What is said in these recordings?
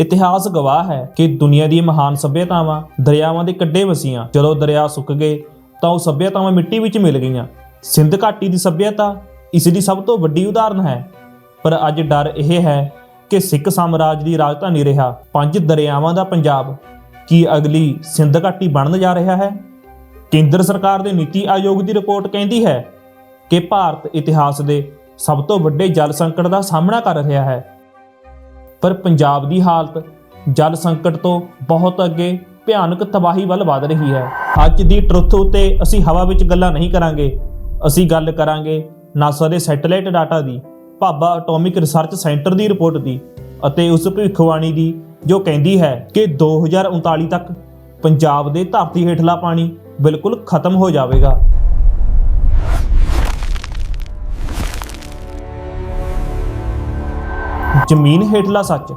ਇਤਿਹਾਸ ਗਵਾਹ ਹੈ ਕਿ ਦੁਨੀਆ ਦੀਆਂ ਮਹਾਨ ਸਭਿਅਤਾਵਾਂ ਦਰਿਆਵਾਂ ਦੇ ਕੱਡੇ ਵਸੀਆਂ। ਜਦੋਂ ਦਰਿਆ ਸੁੱਕ ਗਏ, ਤਾਂ ਉਹ ਸਭਿਅਤਾਵਾਂ ਮਿੱਟੀ ਵਿੱਚ ਮਿਲ ਗਈਆਂ। ਸਿੰਧ ਘਾਟੀ ਦੀ ਸਭਿਅਤਾ ਇਸ ਦੀ ਸਭ ਤੋਂ ਵੱਡੀ ਉਦਾਹਰਨ ਹੈ। ਪਰ ਅੱਜ ਡਰ ਇਹ ਹੈ ਕਿ ਸਿੱਖ ਸਾਮਰਾਜ ਦੀ ਰਾਜਧਾਨੀ ਰਿਹਾ, ਪੰਜ ਦਰਿਆਵਾਂ ਦਾ ਪੰਜਾਬ, ਕੀ ਅਗਲੀ ਸਿੰਧ ਘਾਟੀ ਬਣਨ ਜਾ ਰਿਹਾ ਹੈ? ਕੇਂਦਰ ਸਰਕਾਰ ਦੇ ਨੀਤੀ ਆਯੋਗ ਦੀ ਰਿਪੋਰਟ ਕਹਿੰਦੀ ਹੈ ਕਿ ਭਾਰਤ ਇਤਿਹਾਸ ਦੇ ਸਭ ਤੋਂ ਵੱਡੇ ਜਲ ਸੰਕਟ ਦਾ ਸਾਹਮਣਾ ਕਰ ਰਿਹਾ ਹੈ। ਪਰ ਪੰਜਾਬ ਦੀ ਹਾਲਤ ਜਲ ਸੰਕਟ ਤੋਂ ਬਹੁਤ ਅੱਗੇ ਭਿਆਨਕ ਤਬਾਹੀ ਵੱਲ ਵਧ ਰਹੀ ਹੈ। ਅੱਜ ਦੀ ਟਰੁੱਥ ਉਤੇ ਅਸੀਂ ਹਵਾ ਵਿੱਚ ਗੱਲਾਂ ਨਹੀਂ ਕਰਾਂਗੇ। ਅਸੀਂ ਗੱਲ ਕਰਾਂਗੇ ਨਾਸਾ ਦੇ ਸੈਟੇਲਾਈਟ ਡਾਟਾ ਦੀ, ਭਾਬਾ ਐਟੋਮਿਕ ਰਿਸਰਚ ਸੈਂਟਰ ਦੀ ਰਿਪੋਰਟ ਦੀ ਅਤੇ ਉਸ ਭਵਿੱਖਬਾਣੀ ਦੀ, ਜੋ ਕਹਿੰਦੀ ਹੈ ਕਿ 2039 ਤੱਕ ਪੰਜਾਬ ਦੇ ਧਰਤੀ ਹੇਠਲਾ ਪਾਣੀ ਬਿਲਕੁਲ ਖਤਮ ਹੋ ਜਾਵੇਗਾ। ਜ਼ਮੀਨ ਹੇਠਲਾ ਸੱਚ।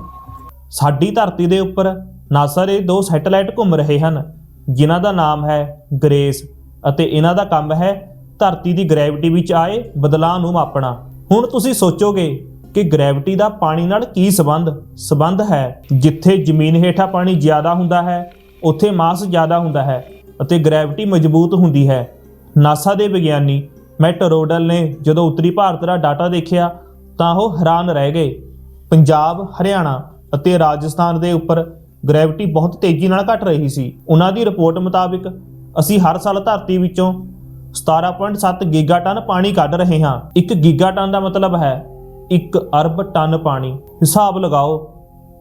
ਸਾਡੀ ਧਰਤੀ ਦੇ ਉੱਪਰ ਨਾਸਾ ਦੇ ਦੋ ਸੈਟੇਲਾਈਟ ਘੁੰਮ ਰਹੇ ਹਨ, ਜਿਨ੍ਹਾਂ ਦਾ ਨਾਮ ਹੈ ਗ੍ਰੇਸ ਅਤੇ ਇਹਨਾਂ ਦਾ ਕੰਮ ਹੈ ਧਰਤੀ ਦੀ ਗ੍ਰੈਵਿਟੀ ਵਿੱਚ ਆਏ ਬਦਲਾਅ ਨੂੰ ਮਾਪਣਾ। ਹੁਣ ਤੁਸੀਂ ਸੋਚੋਗੇ ਕਿ ਗ੍ਰੈਵਿਟੀ ਦਾ ਪਾਣੀ ਨਾਲ ਕੀ ਸਬੰਧ? ਸਬੰਧ ਹੈ ਜਿੱਥੇ ਜ਼ਮੀਨ ਹੇਠਾਂ ਪਾਣੀ ਜ਼ਿਆਦਾ ਹੁੰਦਾ ਹੈ, ਉੱਥੇ ਮਾਸ ਜ਼ਿਆਦਾ ਹੁੰਦਾ ਹੈ ਅਤੇ ਗ੍ਰੈਵਿਟੀ ਮਜ਼ਬੂਤ ਹੁੰਦੀ ਹੈ। ਨਾਸਾ ਦੇ ਵਿਗਿਆਨੀ ਮੈਟ ਰੋਡਲ ਨੇ ਜਦੋਂ ਉੱਤਰੀ ਭਾਰਤ ਦਾ ਡਾਟਾ ਦੇਖਿਆ ਤਾਂ ਉਹ ਹੈਰਾਨ ਰਹਿ ਗਏ। ਪੰਜਾਬ, ਹਰਿਆਣਾ ਅਤੇ ਰਾਜਸਥਾਨ ਦੇ ਉੱਪਰ ਗ੍ਰੈਵਿਟੀ ਬਹੁਤ ਤੇਜ਼ੀ ਨਾਲ ਘਟ ਰਹੀ ਸੀ। ਉਹਨਾਂ ਦੀ ਰਿਪੋਰਟ ਮੁਤਾਬਿਕ ਅਸੀਂ ਹਰ ਸਾਲ ਧਰਤੀ ਵਿੱਚੋਂ 17.7 ਗੀਗਾਟਨ ਪਾਣੀ ਕੱਢ ਰਹੇ ਹਾਂ। 1 ਗੀਗਾਟਨ ਦਾ ਮਤਲਬ ਹੈ 1 ਅਰਬ ਟਨ ਪਾਣੀ। ਹਿਸਾਬ ਲਗਾਓ,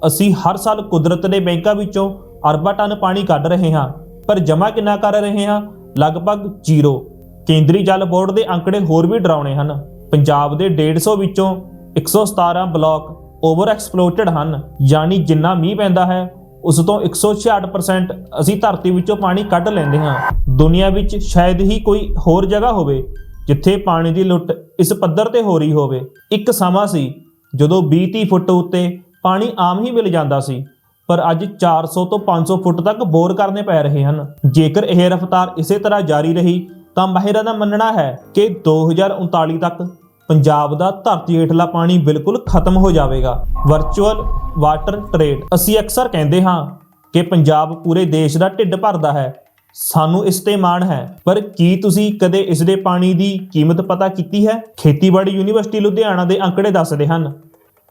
ਅਸੀਂ ਹਰ ਸਾਲ ਕੁਦਰਤ ਦੇ ਬੈਂਕਾਂ ਵਿੱਚੋਂ ਅਰਬਾਂ ਟਨ ਪਾਣੀ ਕੱਢ ਰਹੇ ਹਾਂ, ਪਰ ਜਮ੍ਹਾਂ ਕਿੰਨਾ ਕਰ ਰਹੇ ਹਾਂ? ਲਗਭਗ ਜ਼ੀਰੋ। ਕੇਂਦਰੀ ਜਲ ਬੋਰਡ ਦੇ ਅੰਕੜੇ ਹੋਰ ਵੀ ਡਰਾਉਣੇ ਹਨ। ਪੰਜਾਬ ਦੇ 150 ਵਿੱਚੋਂ 117 ਬਲਾਕ ਓਵਰ ਐਕਸਪਲੋਇਟਡ ਹਨ, ਯਾਨੀ ਜਿੰਨਾ ਮੀਂਹ ਪੈਂਦਾ ਹੈ, ਉਸ ਤੋਂ 166% ਅਸੀਂ ਧਰਤੀ ਵਿੱਚੋਂ ਪਾਣੀ ਕੱਢ ਲੈਂਦੇ ਹਾਂ। ਦੁਨੀਆ ਵਿੱਚ ਸ਼ਾਇਦ ਹੀ ਕੋਈ ਹੋਰ ਜਗ੍ਹਾ ਹੋਵੇ ਜਿੱਥੇ ਪਾਣੀ ਦੀ ਲੁੱਟ ਇਸ ਪੱਧਰ ਤੇ ਹੋ ਰਹੀ ਹੋਵੇ। ਇੱਕ ਸਮਾਂ ਸੀ ਜਦੋਂ 20-30 ਫੁੱਟ ਉੱਤੇ ਪਾਣੀ ਆਮ ਹੀ ਮਿਲ ਜਾਂਦਾ ਸੀ, ਪਰ ਅੱਜ 400 ਤੋਂ 500 ਫੁੱਟ ਤੱਕ ਬੋਰ ਕਰਨੇ ਪੈ ਰਹੇ ਹਨ। ਜੇਕਰ ਇਹ ਰਫ਼ਤਾਰ ਇਸੇ ਤਰ੍ਹਾਂ ਜਾਰੀ ਰਹੀ, ਤਾਂ ਮਾਹਿਰਾਂ ਦਾ ਮੰਨਣਾ ਹੈ ਕਿ 2039 ਤੱਕ ਪੰਜਾਬ ਦਾ ਧਰਤੀ ਹੇਠਲਾ ਪਾਣੀ ਬਿਲਕੁਲ ਖਤਮ ਹੋ ਜਾਵੇਗਾ। ਵਰਚੁਅਲ ਵਾਟਰ ਟ੍ਰੇਡ ਅਸੀਂ ਅਕਸਰ ਕਹਿੰਦੇ ਹਾਂ ਕਿ ਪੰਜਾਬ ਪੂਰੇ ਦੇਸ਼ ਦਾ ਢਿੱਡ ਭਰਦਾ ਹੈ। ਸਾਨੂੰ ਇਸ ਤੇ ਮਾਣ ਹੈ। ਪਰ ਕੀ ਤੁਸੀਂ ਕਦੇ ਇਸ ਦੇ ਪਾਣੀ ਦੀ ਕੀਮਤ ਪਤਾ ਕੀਤੀ ਹੈ? ਖੇਤੀਬਾੜੀ ਯੂਨੀਵਰਸਿਟੀ ਲੁਧਿਆਣਾ ਦੇ ਅੰਕੜੇ ਦੱਸਦੇ ਹਨ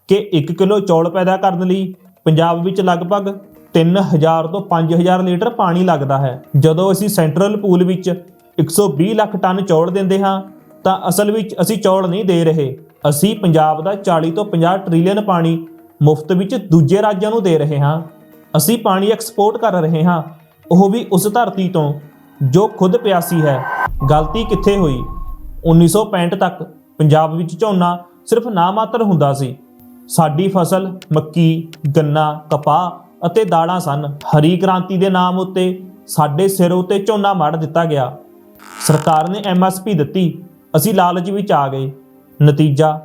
ਕਿ 1 ਕਿਲੋ ਚੌਲ ਪੈਦਾ ਕਰਨ ਲਈ ਪੰਜਾਬ ਵਿੱਚ ਲਗਭਗ 3000 ਤੋਂ 5000 ਲੀਟਰ ਪਾਣੀ ਲੱਗਦਾ ਹੈ। ਜਦੋਂ ਅਸੀਂ ਸੈਂਟਰਲ ਪੂਲ ਵਿੱਚ 120 ਲੱਖ ਟਨ ਚੌਲ ਦਿੰਦੇ ਹਾਂ ਤਾਂ ਅਸਲ ਵਿੱਚ ਅਸੀਂ ਚੌਲ ਨਹੀਂ ਦੇ ਰਹੇ। ਅਸੀਂ ਪੰਜਾਬ ਦਾ 40 ਤੋਂ 50 ਟ੍ਰਿਲੀਅਨ ਪਾਣੀ ਮੁਫਤ ਵਿੱਚ ਦੂਜੇ ਰਾਜਾਂ ਨੂੰ ਦੇ ਰਹੇ ਹਾਂ। ਅਸੀਂ ਪਾਣੀ ਐਕਸਪੋਰਟ ਕਰ ਰਹੇ ਹਾਂ। ਉਹ ਵੀ ਉਸ ਧਰਤੀ ਤੋਂ, ਜੋ ਖੁਦ ਪਿਆਸੀ ਹੈ। ਗਲਤੀ ਕਿੱਥੇ ਹੋਈ? 1965 ਤੱਕ ਪੰਜਾਬ ਵਿੱਚ ਝੋਨਾ ਸਿਰਫ ਨਾਮਾਤਰ ਹੁੰਦਾ ਸੀ। ਸਾਡੀ ਫਸਲ ਮੱਕੀ, ਗੰਨਾ, ਕਪਾਹ ਅਤੇ ਦਾਲਾਂ ਸਨ। ਹਰੀ ਕ੍ਰਾਂਤੀ ਦੇ ਨਾਮ ਉੱਤੇ ਸਾਡੇ ਸਿਰ ਉੱਤੇ ਝੋਨਾ ਮੜ ਦਿੱਤਾ ਗਿਆ। ਸਰਕਾਰ ਨੇ ਐਮਐਸਪੀ ਦਿੱਤੀ। ਅਸੀਂ ਲਾਲਚ ਵਿੱਚ ਆ ਗਏ। ਨਤੀਜਾ,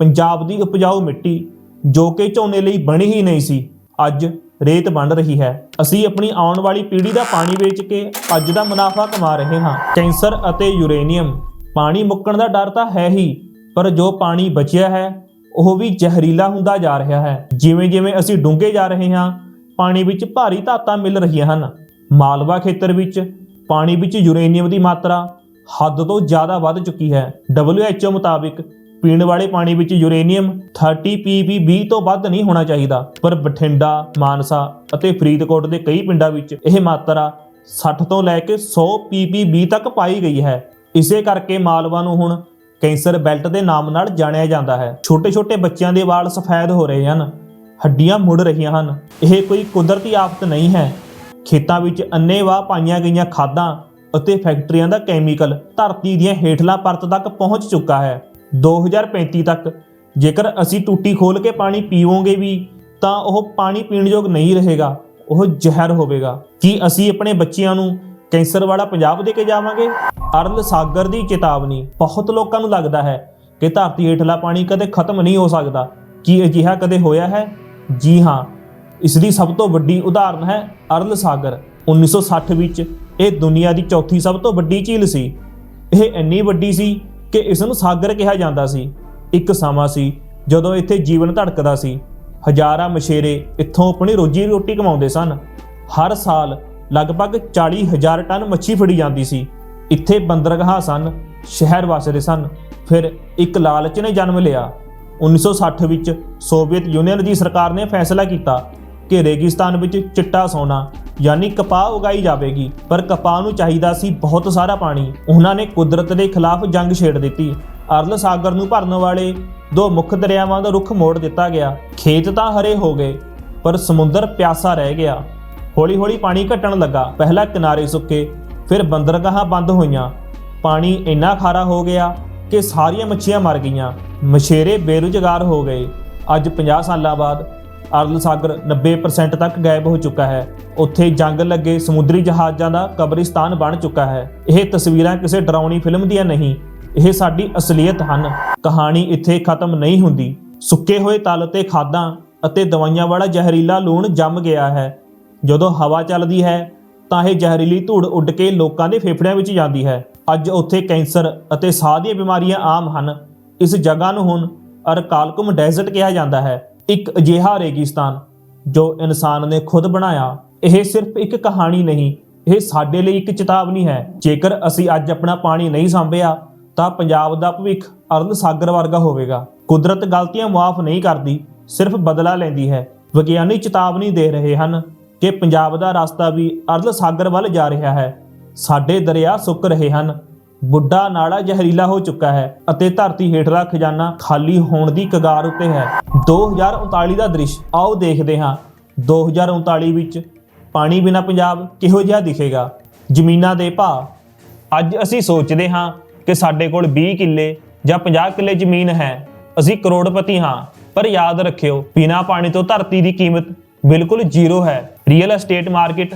ਪੰਜਾਬ ਦੀ ਉਪਜਾਊ ਮਿੱਟੀ ਜੋ ਕਿ ਝੋਨੇ ਲਈ ਬਣੀ ਹੀ ਨਹੀਂ ਸੀ, ਅੱਜ ਰੇਤ ਬਣ ਰਹੀ ਹੈ। ਅਸੀਂ ਆਪਣੀ ਆਉਣ ਵਾਲੀ ਪੀੜ੍ਹੀ ਦਾ ਪਾਣੀ ਵੇਚ ਕੇ ਅੱਜ ਦਾ ਮੁਨਾਫਾ ਕਮਾ ਰਹੇ ਹਾਂ। ਕੈਂਸਰ ਅਤੇ ਯੂਰੇਨੀਅਮ, ਪਾਣੀ ਮੁੱਕਣ ਦਾ ਡਰ ਤਾਂ ਹੈ ਹੀ, ਪਰ ਜੋ ਪਾਣੀ ਬਚਿਆ ਹੈ, ਉਹ ਵੀ ਜ਼ਹਿਰੀਲਾ ਹੁੰਦਾ ਜਾ ਰਿਹਾ ਹੈ। ਜਿਵੇਂ ਜਿਵੇਂ ਅਸੀਂ ਡੂੰਘੇ ਜਾ ਰਹੇ ਹਾਂ, ਪਾਣੀ ਵਿੱਚ ਭਾਰੀ ਧਾਤਾਂ ਮਿਲ ਰਹੀਆਂ ਹਨ। ਮਾਲਵਾ ਖੇਤਰ ਵਿੱਚ ਪਾਣੀ ਵਿੱਚ ਯੂਰੇਨੀਅਮ ਦੀ ਮਾਤਰਾ ਹੱਦ ਤੋਂ ਜ਼ਿਆਦਾ ਵੱਧ ਚੁੱਕੀ ਹੈ। WHO ਮੁਤਾਬਿਕ ਪੀਣ ਵਾਲੇ ਪਾਣੀ ਵਿੱਚ ਯੂਰੇਨੀਅਮ 30 ppb ਤੋਂ ਵੱਧ ਨਹੀਂ ਹੋਣਾ ਚਾਹੀਦਾ। ਪਰ ਬਠਿੰਡਾ, ਮਾਨਸਾ ਅਤੇ ਫਰੀਦਕੋਟ ਦੇ ਕਈ ਪਿੰਡਾਂ ਵਿੱਚ ਇਹ ਮਾਤਰਾ 60 ਤੋਂ ਲੈ ਕੇ 100 ppb ਤੱਕ ਪਾਈ ਗਈ ਹੈ। ਇਸੇ ਕਰਕੇ ਮਾਲਵਾ ਨੂੰ ਹੁਣ ਕੈਂਸਰ ਬੈਲਟ ਦੇ ਨਾਮ ਨਾਲ ਜਾਣਿਆ ਜਾਂਦਾ ਹੈ। ਛੋਟੇ-ਛੋਟੇ ਬੱਚਿਆਂ ਦੇ ਵਾਲ ਸਫੈਦ ਹੋ ਰਹੇ ਹਨ। ਹੱਡੀਆਂ ਮੁੜ ਰਹੀਆਂ ਹਨ। ਇਹ ਕੋਈ ਕੁਦਰਤੀ ਆਫਤ ਨਹੀਂ ਹੈ। ਖੇਤਾਂ ਵਿੱਚ ਅੰਨੇਵਾਹ ਪਾਈਆਂ ਗਈਆਂ ਖਾਦਾਂ ਅਤੇ ਫੈਕਟਰੀਆਂ ਦਾ ਕੈਮੀਕਲ ਧਰਤੀ ਦੀਆਂ ਹੇਠਲਾ ਪਰਤ ਤੱਕ ਪਹੁੰਚ ਚੁੱਕਾ ਹੈ। 2035 ਤੱਕ ਜੇਕਰ ਅਸੀਂ ਟੂਟੀ ਖੋਲ ਕੇ ਪਾਣੀ ਪੀਵੋਗੇ ਵੀ, ਤਾਂ ਉਹ ਪਾਣੀ ਪੀਣ ਯੋਗ ਨਹੀਂ ਰਹੇਗਾ। ਉਹ ਜ਼ਹਿਰ ਹੋਵੇਗਾ। ਕੀ ਅਸੀਂ ਆਪਣੇ ਬੱਚਿਆਂ ਨੂੰ ਕੈਂਸਰ ਵਾਲਾ ਪੰਜਾਬ ਦੇ ਕੇ ਜਾਵਾਂਗੇ? ਅਰਲ ਸਾਗਰ ਦੀ ਚੇਤਾਵਨੀ। ਬਹੁਤ ਲੋਕਾਂ ਨੂੰ ਲੱਗਦਾ ਹੈ ਕਿ ਧਰਤੀ ਹੇਠਲਾ ਪਾਣੀ ਕਦੇ ਖਤਮ ਨਹੀਂ ਹੋ ਸਕਦਾ। ਕੀ ਅਜਿਹਾ ਕਦੇ ਹੋਇਆ ਹੈ? ਜੀ ਹਾਂ, ਇਸ ਦੀ ਸਭ ਤੋਂ ਵੱਡੀ ਉਦਾਹਰਨ ਹੈ ਅਰਲ ਸਾਗਰ। 1960 ਵਿੱਚ ਇਹ ਦੁਨੀਆ ਦੀ ਚੌਥੀ ਸਭ ਤੋਂ ਵੱਡੀ ਝੀਲ ਸੀ। ਇਹ ਇੰਨੀ ਵੱਡੀ ਸੀ ਕਿ ਇਸ ਨੂੰ ਸਾਗਰ ਕਿਹਾ ਜਾਂਦਾ ਸੀ। ਇੱਕ ਸਮਾਂ ਸੀ ਜਦੋਂ ਇੱਥੇ ਜੀਵਨ ਧੜਕਦਾ ਸੀ। ਹਜ਼ਾਰਾਂ ਮਛੇਰੇ ਇੱਥੋਂ ਆਪਣੀ ਰੋਜੀ ਰੋਟੀ ਕਮਾਉਂਦੇ ਸਨ। ਹਰ ਸਾਲ ਲਗਭਗ 40000 ਟਨ ਮੱਛੀ ਫੜੀ ਜਾਂਦੀ ਸੀ। ਇੱਥੇ ਬੰਦਰਗਾਹਾਂ ਸਨ, ਸ਼ਹਿਰ ਵਸਦੇ ਸਨ। ਫਿਰ ਇੱਕ ਲਾਲਚ ਨੇ ਜਨਮ ਲਿਆ। 1960 ਵਿੱਚ ਸੋਵੀਅਤ ਯੂਨੀਅਨ ਦੀ ਸਰਕਾਰ ਨੇ ਫੈਸਲਾ ਕੀਤਾ ਕਿ ਰੇਗਿਸਤਾਨ ਵਿੱਚ ਚਿੱਟਾ ਸੋਨਾ, ਯਾਨੀ ਕਪਾਹ ਉਗਾਈ ਜਾਵੇਗੀ, ਪਰ ਕਪਾਹ ਨੂੰ ਚਾਹੀਦਾ ਸੀ ਬਹੁਤ ਸਾਰਾ ਪਾਣੀ। ਉਹਨਾਂ ਨੇ ਕੁਦਰਤ ਦੇ ਖਿਲਾਫ ਜੰਗ ਛੇੜ ਦਿੱਤੀ। ਅਰਲ ਸਾਗਰ ਨੂੰ ਭਰਨ ਵਾਲੇ ਦੋ ਮੁੱਖ ਦਰਿਆਵਾਂ ਦਾ ਰੁੱਖ ਮੋੜ ਦਿੱਤਾ ਗਿਆ। ਖੇਤ ਤਾਂ ਹਰੇ ਹੋ ਗਏ, ਪਰ ਸਮੁੰਦਰ ਪਿਆਸਾ ਰਹਿ ਗਿਆ। ਹੌਲੀ-ਹੌਲੀ ਪਾਣੀ ਘਟਣ ਲੱਗਾ। ਪਹਿਲਾਂ ਕਿਨਾਰੇ ਸੁੱਕੇ, ਫਿਰ ਬੰਦਰਗਾਹਾਂ ਬੰਦ ਹੋਈਆਂ। ਪਾਣੀ ਇੰਨਾ ਖਾਰਾ ਹੋ ਗਿਆ ਕਿ ਸਾਰੀਆਂ ਮੱਛੀਆਂ ਮਰ ਗਈਆਂ। ਮਛੇਰੇ ਬੇਰੁਜ਼ਗਾਰ ਹੋ ਗਏ। ਅੱਜ 50 ਸਾਲਾਂ ਬਾਅਦ ਅਰਲ ਸਾਗਰ 90% ਤੱਕ ਗਾਇਬ ਹੋ ਚੁੱਕਾ ਹੈ। ਉੱਥੇ ਜੰਗ ਲੱਗੇ ਸਮੁੰਦਰੀ ਜਹਾਜ਼ਾਂ ਦਾ ਕਬਰਿਸਤਾਨ ਬਣ ਚੁੱਕਾ ਹੈ। ਇਹ ਤਸਵੀਰਾਂ ਕਿਸੇ ਡਰਾਉਣੀ ਫਿਲਮ ਦੀਆਂ ਨਹੀਂ, ਇਹ ਸਾਡੀ ਅਸਲੀਅਤ ਹਨ। ਕਹਾਣੀ ਇੱਥੇ ਖਤਮ ਨਹੀਂ ਹੁੰਦੀ। ਸੁੱਕੇ ਹੋਏ ਤਲ ਤੇ ਖਾਦਾਂ ਅਤੇ ਦਵਾਈਆਂ ਵਾਲਾ ਜ਼ਹਿਰੀਲਾ ਲੂਣ ਜੰਮ ਗਿਆ ਹੈ। ਜਦੋਂ ਹਵਾ ਚੱਲਦੀ ਹੈ, ਤਾਂ ਇਹ ਜ਼ਹਿਰੀਲੀ ਧੂੜ ਉੱਡ ਕੇ ਲੋਕਾਂ ਦੇ ਫੇਫੜਿਆਂ ਵਿੱਚ ਜਾਂਦੀ ਹੈ। ਅੱਜ ਉੱਥੇ ਕੈਂਸਰ ਅਤੇ ਸਾਹ ਦੀਆਂ ਬਿਮਾਰੀਆਂ ਆਮ ਹਨ। ਇਸ ਜਗ੍ਹਾ ਨੂੰ ਹੁਣ ਅਰਕਾਲਕੁਮ ਡੈਜ਼ਰਟ ਕਿਹਾ ਜਾਂਦਾ ਹੈ। ਇੱਕ ਅਜਿਹਾ ਰੇਗਿਸਤਾਨ ਜੋ ਇਨਸਾਨ ਨੇ ਖੁਦ ਬਣਾਇਆ, ਇਹ ਸਿਰਫ ਇੱਕ ਕਹਾਣੀ ਨਹੀਂ, ਇਹ ਸਾਡੇ ਲਈ ਇੱਕ ਚੇਤਾਵਨੀ ਹੈ। ਜੇਕਰ ਅਸੀਂ ਅੱਜ ਆਪਣਾ ਪਾਣੀ ਨਹੀਂ ਸੰਭਿਆ, ਤਾਂ ਪੰਜਾਬ ਦਾ ਭਵਿੱਖ ਅਰਧ ਸਾਗਰ ਵਰਗਾ ਹੋਵੇਗਾ। ਕੁਦਰਤ ਗਲਤੀਆਂ ਮਾਫ ਨਹੀਂ ਕਰਦੀ, ਸਿਰਫ ਬਦਲਾ ਲੈਂਦੀ ਹੈ। ਵਿਗਿਆਨੀ ਚੇਤਾਵਨੀ ਦੇ ਰਹੇ ਹਨ ਕਿ ਪੰਜਾਬ ਦਾ ਰਸਤਾ ਵੀ ਅਰਧ ਸਾਗਰ ਵੱਲ ਜਾ ਰਿਹਾ ਹੈ। ਸਾਡੇ ਦਰਿਆ ਸੁੱਕ ਰਹੇ ਹਨ। ਬੁੱਢਾ ਨਾਲਾ ਜ਼ਹਿਰੀਲਾ ਹੋ ਚੁੱਕਾ ਹੈ ਅਤੇ ਧਰਤੀ ਹੇਠਲਾ ਖਜ਼ਾਨਾ ਖਾਲੀ ਹੋਣ ਦੀ ਕਗਾਰ ਉੱਤੇ ਹੈ। 2039 ਦਾ ਦ੍ਰਿਸ਼, ਆਓ ਦੇਖਦੇ ਹਾਂ। 2039 ਵਿੱਚ ਪਾਣੀ ਬਿਨਾ ਪੰਜਾਬ ਕਿਹੋ ਜਿਹਾ ਦਿਖੇਗਾ? ਜ਼ਮੀਨਾਂ ਦੇ ਭਾਅ। ਅੱਜ ਅਸੀਂ ਸੋਚਦੇ ਹਾਂ ਕਿ ਸਾਡੇ ਕੋਲ 20 ਕਿੱਲੇ ਜਾਂ 50 ਕਿੱਲੇ ਜ਼ਮੀਨ ਹੈ। ਅਸੀਂ ਕਰੋੜਪਤੀ ਹਾਂ, ਪਰ ਯਾਦ ਰੱਖਿਓ, ਬਿਨਾ ਪਾਣੀ ਤੋਂ ਧਰਤੀ ਦੀ ਕੀਮਤ ਬਿਲਕੁਲ ਜ਼ੀਰੋ ਹੈ। ਰੀਅਲ ਏਸਟੇਟ ਮਾਰਕੀਟ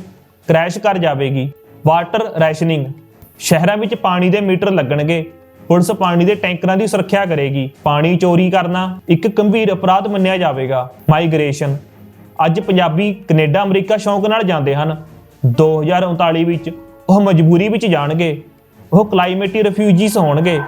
ਕ੍ਰੈਸ਼ ਕਰ ਜਾਵੇਗੀ। ਵਾਟਰ ਰੈਸ਼ਨਿੰਗ ਸ਼ਹਿਰਾਂ ਵਿੱਚ ਪਾਣੀ ਦੇ ਮੀਟਰ ਲੱਗਣਗੇ। ਪੁਲਿਸ ਪਾਣੀ ਦੇ ਟੈਂਕਰਾਂ ਦੀ ਸੁਰੱਖਿਆ ਕਰੇਗੀ। ਪਾਣੀ ਚੋਰੀ ਕਰਨਾ ਇੱਕ ਗੰਭੀਰ ਅਪਰਾਧ ਮੰਨਿਆ ਜਾਵੇਗਾ। ਮਾਈਗ੍ਰੇਸ਼ਨ ਅੱਜ ਪੰਜਾਬੀ ਕੈਨੇਡਾ, ਅਮਰੀਕਾ ਸ਼ੌਂਕ ਨਾਲ ਜਾਂਦੇ ਹਨ। 2039 ਵਿੱਚ ਉਹ ਮਜਬੂਰੀ ਵਿੱਚ ਜਾਣਗੇ। ਉਹ ਕਲਾਈਮੇਟੀ ਰਿਫਿਊਜੀਸ ਹੋਣਗੇ।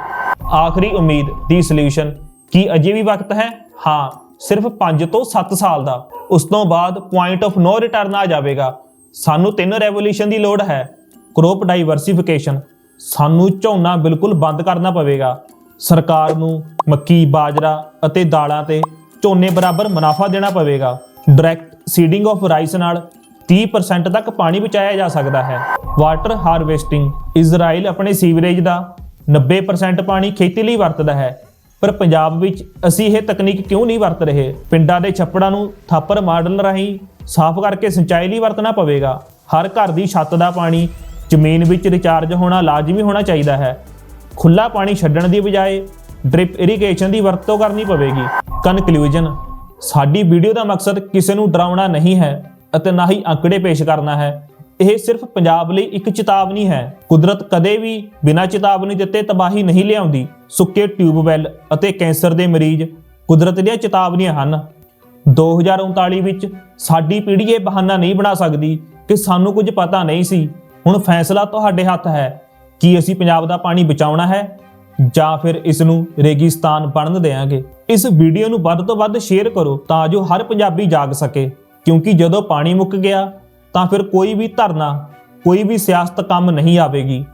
ਆਖਰੀ ਉਮੀਦ ਦੀ ਸੋਲੂਸ਼ਨ ਕੀ ਅਜੇ ਵੀ ਵਕਤ ਹੈ? ਹਾਂ, ਸਿਰਫ 5 ਤੋਂ 7 ਸਾਲ ਦਾ। ਉਸ ਤੋਂ ਬਾਅਦ ਪੁਆਇੰਟ ਆਫ ਨੋ ਰਿਟਰਨ ਆ ਜਾਵੇਗਾ। ਸਾਨੂੰ ਤਿੰਨ ਰੈਵੋਲੂਸ਼ਨ ਦੀ ਲੋੜ ਹੈ। ਕਰੋਪ ਡਾਈਵਰਸਿਫਿਕੇਸ਼ਨ ਸਾਨੂੰ ਝੋਨਾ ਬਿਲਕੁਲ ਬੰਦ ਕਰਨਾ ਪਵੇਗਾ। ਸਰਕਾਰ ਨੂੰ ਮੱਕੀ, ਬਾਜਰਾ ਅਤੇ ਦਾਲਾਂ ਤੇ ਝੋਨੇ ਬਰਾਬਰ ਮੁਨਾਫਾ ਦੇਣਾ ਪਵੇਗਾ। ਡਾਇਰੈਕਟ ਸੀਡਿੰਗ ਆਫ ਰਾਈਸ ਨਾਲ 30% ਤੱਕ ਪਾਣੀ ਬਚਾਇਆ ਜਾ ਸਕਦਾ ਹੈ। ਵਾਟਰ ਹਾਰਵੈਸਟਿੰਗ ਇਜ਼ਰਾਈਲ ਆਪਣੇ ਸੀਵਰੇਜ ਦਾ 90% ਪਾਣੀ ਖੇਤੀ ਲਈ ਵਰਤਦਾ ਹੈ। ਪਰ ਪੰਜਾਬ ਵਿੱਚ ਅਸੀਂ ਇਹ ਤਕਨੀਕ ਕਿਉਂ ਨਹੀਂ ਵਰਤ ਰਹੇ? ਪਿੰਡਾਂ ਦੇ ਛੱਪੜਾਂ ਨੂੰ ਥਾਪਰ ਮਾਡਲ ਰਾਹੀਂ ਸਾਫ਼ ਕਰਕੇ ਸਿੰਚਾਈ ਲਈ ਵਰਤਣਾ ਪਵੇਗਾ। ਹਰ ਘਰ ਦੀ ਛੱਤ ਦਾ ਪਾਣੀ ਜ਼ਮੀਨ ਵਿੱਚ ਰਿਚਾਰਜ ਹੋਣਾ ਲਾਜ਼ਮੀ ਹੋਣਾ ਚਾਹੀਦਾ ਹੈ। ਖੁੱਲਾ ਪਾਣੀ ਛੱਡਣ ਦੀ ਬਜਾਏ ਡ੍ਰਿਪ ਇਰੀਗੇਸ਼ਨ ਦੀ ਵਰਤੋਂ ਕਰਨੀ ਪਵੇਗੀ। ਕਨਕਲੂਜਨ ਸਾਡੀ ਵੀਡੀਓ ਦਾ ਮਕਸਦ ਕਿਸੇ ਨੂੰ ਡਰਾਉਣਾ ਨਹੀਂ ਹੈ ਅਤੇ ਨਾ ਹੀ ਅੰਕੜੇ ਪੇਸ਼ ਕਰਨਾ ਹੈ। ਇਹ ਸਿਰਫ ਪੰਜਾਬ ਲਈ ਇੱਕ ਚੇਤਾਵਨੀ ਹੈ। ਕੁਦਰਤ ਕਦੇ ਵੀ ਬਿਨਾਂ ਚੇਤਾਵਨੀ ਦਿੱਤੇ ਤਬਾਹੀ ਨਹੀਂ ਲਿਆਉਂਦੀ। ਸੁੱਕੇ ਟਿਊਬਵੈੱਲ ਅਤੇ ਕੈਂਸਰ ਦੇ ਮਰੀਜ਼ ਕੁਦਰਤ ਦੀਆਂ ਚੇਤਾਵਨੀਆਂ ਹਨ। 2039 ਵਿੱਚ ਸਾਡੀ ਪੀੜ੍ਹੀ ਇਹ ਬਹਾਨਾ ਨਹੀਂ ਬਣਾ ਸਕਦੀ ਕਿ ਸਾਨੂੰ ਕੁਝ ਪਤਾ ਨਹੀਂ ਸੀ ਹੁਣ ਫੈਸਲਾ ਤੁਹਾਡੇ ਹੱਥ ਹੈ। ਕਿ ਅਸੀਂ ਪੰਜਾਬ ਦਾ ਪਾਣੀ ਬਚਾਉਣਾ ਹੈ ਜਾਂ ਫਿਰ ਇਸ ਨੂੰ ਰੇਗਿਸਤਾਨ ਬਣਨ ਦੇਵਾਂਗੇ? ਇਸ ਵੀਡੀਓ ਨੂੰ ਵੱਧ ਤੋਂ ਵੱਧ ਸ਼ੇਅਰ ਕਰੋ ਤਾਂ ਜੋ ਹਰ ਪੰਜਾਬੀ ਜਾਗ ਸਕੇ। ਕਿਉਂਕਿ ਜਦੋਂ ਪਾਣੀ ਮੁੱਕ ਗਿਆ ਤਾਂ ਫਿਰ ਕੋਈ ਵੀ ਧਰਨਾ, ਕੋਈ ਵੀ ਸਿਆਸਤ ਕੰਮ ਨਹੀਂ ਆਵੇਗੀ।